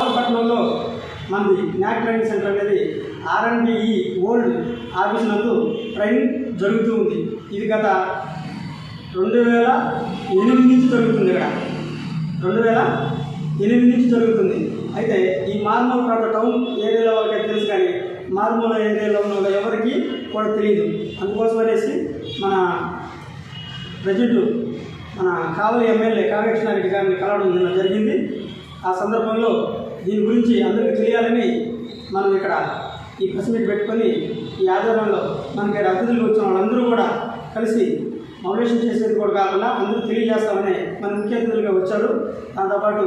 విశాఖపట్నంలో మనది NAC training centre అనేది ఆర్ఎన్బిఈ ఓల్డ్ ఆఫీస్ నందు ట్రైనింగ్ జరుగుతూ ఉంది. ఇది గత రెండు వేల ఎనిమిది నుంచి జరుగుతుంది ఇక్కడ. రెండు వేల ఎనిమిది నుంచి జరుగుతుంది. అయితే ఈ మార్మూల ప్రాంత టౌన్ ఏరియాలో వాళ్ళకి తెలుసు కానీ మార్మూల ఏరియాలో ఉన్న ఎవరికి కూడా తెలియదు. అందుకోసం అనేసి మన ప్రజెంట్ మన కావలి ఎమ్మెల్యే కావ్యకృష్ణారెడ్డి గారిని కలవడం నిన్న జరిగింది. ఆ సందర్భంలో దీని గురించి అందరికీ తెలియాలని మనం ఇక్కడ ఈ ప్రెస్ మీట్ పెట్టుకొని ఈ ఆధ్వర్యంలో మనకి ఇక్కడ అతిథులు వచ్చిన వాళ్ళందరూ కూడా కలిసి మౌలేషన్ చేసేది కూడా కాకుండా అందరూ తెలియజేస్తామని మన ముఖ్య అతిథులుగా వచ్చారు. దాంతోపాటు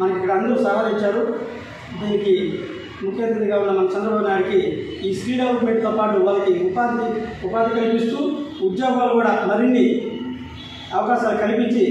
మనకి ఇక్కడ అందరూ సహకరించారు. దీనికి ముఖ్య అతిథిగా ఉన్న మన చంద్రబాబు నాయుడికి ఈ స్కిల్ డెవలప్మెంట్తో పాటు వాళ్ళకి ఉపాధి ఉపాధి కల్పిస్తూ ఉద్యోగాలు కూడా మరిన్ని అవకాశాలు కల్పించి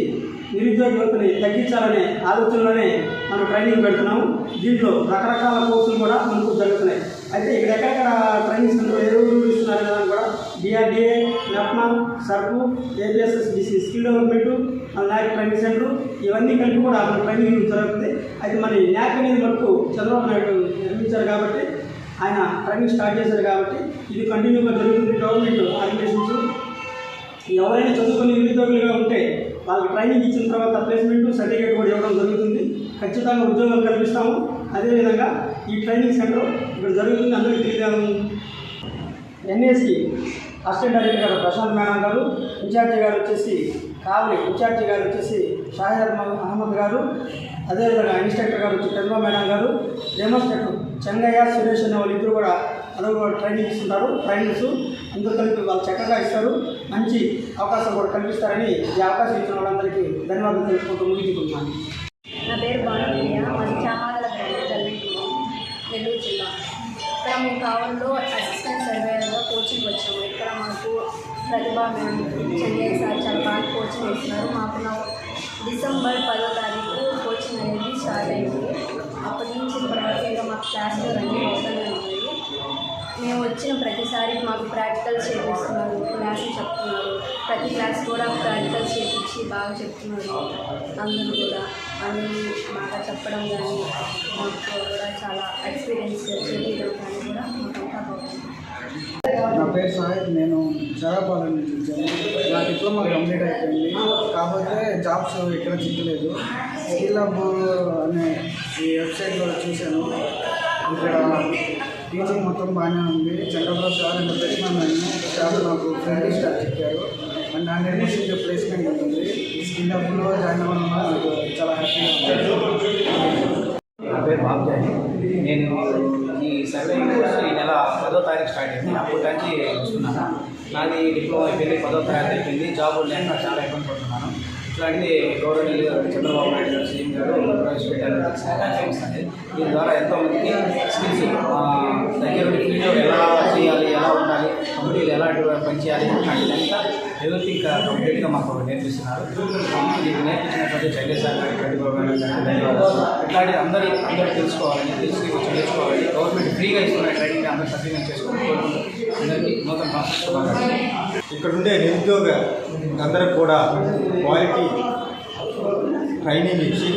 నిరుద్యోగ యువతని తగ్గించాలనే ఆలోచనలోనే మనం ట్రైనింగ్ పెడుతున్నాము దీంట్లో రకరకాల కోర్సులు కూడా మనకు జరుగుతున్నాయి. అయితే ఇక్కడ ఎక్కడెక్కడ ట్రైనింగ్ సెంటర్ ఎవరు ఇస్తున్నారు కదా కూడా డిఆర్డిఏ నెప్మా సర్పు ఏపీఎస్ఎస్డిసి స్కిల్ డెవలప్మెంట్ మన న్యాక్ ట్రైనింగ్ సెంటర్ ఇవన్నీ కలిపి కూడా మన ట్రైనింగ్ జరుగుతుంది అయితే మన న్యాక్ అనేది మనకు చంద్రబాబు నాయుడు నిర్మించారు కాబట్టి ఆయన ట్రైనింగ్ స్టార్ట్ చేశారు కాబట్టి ఇది కంటిన్యూగా జరుగుతుంది. గవర్నమెంట్ ఆర్గనైజేషన్స్ ఎవరైనా చదువుకుని నిరుద్యోగులుగా ఉంటే వాళ్ళకి ట్రైనింగ్ ఇచ్చిన తర్వాత ప్లేస్మెంట్ సర్టిఫికేట్ కూడా ఇవ్వడం జరుగుతుంది. ఖచ్చితంగా ఉద్యోగాలు కల్పిస్తాము. అదేవిధంగా ఈ ట్రైనింగ్ సెంటర్ ఇక్కడ జరుగుతుంది. అందరికీ తెలియజేయాలని ఎన్ఏసి అసిస్టెంట్ డైరెక్టర్ గారు ప్రశాంత్ మేడం గారు ఇన్ఛార్జి గారు వచ్చేసి కావలి ఇన్ఛార్జి గారు వచ్చేసి షాహిద్ అహ్మద్ అహ్మద్ గారు అదేవిధంగా ఇన్స్ట్రక్టర్ గారు వచ్చి పెద్మ మేడం గారు డెమోన్స్ట్రేటర్ చెంగయ్య సురేష్ అనే వాళ్ళు ఇద్దరు కూడా అందరూ కూడా ట్రైనింగ్ ఇస్తుంటారు ట్రైనింగ్స్ అందరూ కలిపి వాళ్ళు చక్కగా ఇస్తారు. మంచి అవకాశం కూడా కల్పిస్తారని ఈ అవకాశం ఇచ్చిన వాళ్ళందరికీ ధన్యవాదాలు తెలుసుకుంటూ ముగించుకుంటున్నాను. నా పేరు భానుప్రియ మాది చామాల నెల్లూరు జిల్లా. ఇక్కడ మేము కావల్లో అసిస్టెంట్ సర్వేయర్గా కోచింగ్ వచ్చాము. ఇక్కడ మాకు ప్రతిభా మ్యామ్ చెన్నై సార్ చాలా క్లాసులు అన్నీ అవుతూనే ఉన్నాయి మేము వచ్చిన ప్రతిసారి మాకు ప్రాక్టికల్స్ చేపిస్తున్నారు. క్లాసులు చెప్తున్నారు. ప్రతి క్లాస్ కూడా ప్రాక్టికల్స్ చేపించి బాగా చెప్తున్నారు. అందరూ కూడా. అన్నీ బాగా చెప్పడం కానీ మాకు కూడా చాలా ఎక్స్పీరియన్స్ చేయడం కానీ కూడా మాకంతా బాగుంది. నా పేరు సాహిత్ నేను చదవపాలెం నుంచి వచ్చాను. నా డిప్లొమా కంప్లీట్ అయిపోయింది. కాకపోతే జాబ్స్ ఎక్కడ చిక్కలేదు స్కిల్ హబ్ అనే ఈ వెబ్సైట్లో చూశాను. ఇక్కడ టీచింగ్ మొత్తం బాగానే ఉంది. చంద్రబాబు సార్ అండ్ ప్రశ్న సార్ నాకు ఫ్రెండ్ స్టార్ చెప్పారు అండ్ హండ్రెడ్ పర్సెంట్ ప్లేస్మెంట్ ఉంటుంది ఈ స్కిల్ హబ్లో జాయిన్ అవ్వడం వల్ల నాకు చాలా హ్యాపీగా ఉంది. నా పేరు బాబుజాని నేను ఈ సర్వే కోర్సు ఈ నెల పదో తారీఖు స్టార్ట్ అయింది. అప్పుడు నుంచి వస్తున్నాను. నాది డిప్లొమా అయిపోయింది. పదో తారీఖు అయిపోయింది. జాబ్ లేక నాకు చాలా ఇబ్బంది పడుతున్నాను. ఇట్లాంటిది గవర్నమెంట్ చంద్రబాబు నాయుడు గారు సీఎం గారు ప్రవేశపెట్టారు. సంస్థ అనేది దీని ద్వారా ఎంతోమందికి స్కిల్స్ దగ్గర కంపెనీలు పనిచేయాలి. పని చేయాలి కంప్లీట్గా మాకు నేర్పిస్తున్నారు. ఇది నేర్పించినటువంటి చైతన్య సార్ ఇట్లాంటి అందరూ అందరూ తెలుసుకోవాలని తెలిసి వచ్చి నేర్చుకోవాలి. గవర్నమెంట్ ఫ్రీగా ఇస్తున్న ట్రైనింగ్ అందరూ సద్వినియోగం చేసుకోవాలి అందరికీ నూతన సంవత్సరం ఇక్కడ ఉండే నిరుద్యోగ అందరికి కూడా క్వాలిటీ ట్రైనింగ్ ఇచ్చి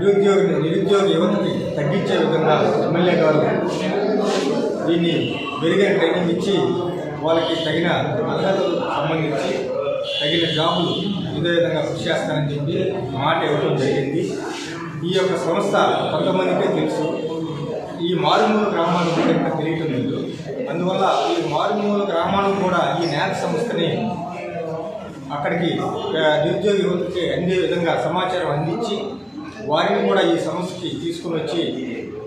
నిరుద్యోగ నిరుద్యోగ యువతని తగ్గించే విధంగా ఎమ్మెల్యే గారు దీన్ని మెరుగైన ట్రైనింగ్ ఇచ్చి వాళ్ళకి తగిన అర్హతలకు సంబంధించి తగిన జాబులు ఇదే విధంగా కృషి చేస్తానని చెప్పి మాట ఇవ్వడం జరిగింది. ఈ యొక్క సంస్థ కొంతమందికే తెలుసు. ఈ మారుమూల గ్రామాలు కూడా తెలియటం లేదు. అందువల్ల ఈ మారుమూల గ్రామాలు కూడా ఈ న్యాప్ సంస్థని అక్కడికి నిరుద్యోగ యువతకి అందే విధంగా సమాచారం అందించి వారిని కూడా ఈ సంస్థకి తీసుకుని వచ్చి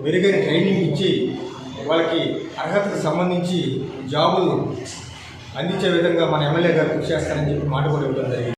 మెరుగైన ట్రైనింగ్ ఇచ్చి వాళ్ళకి అర్హతకు సంబంధించి జాబులు అందించే విధంగా మన ఎమ్మెల్యే గారు కృషి చేస్తారని చెప్పి మాట కూడా ఇవ్వడం జరిగింది.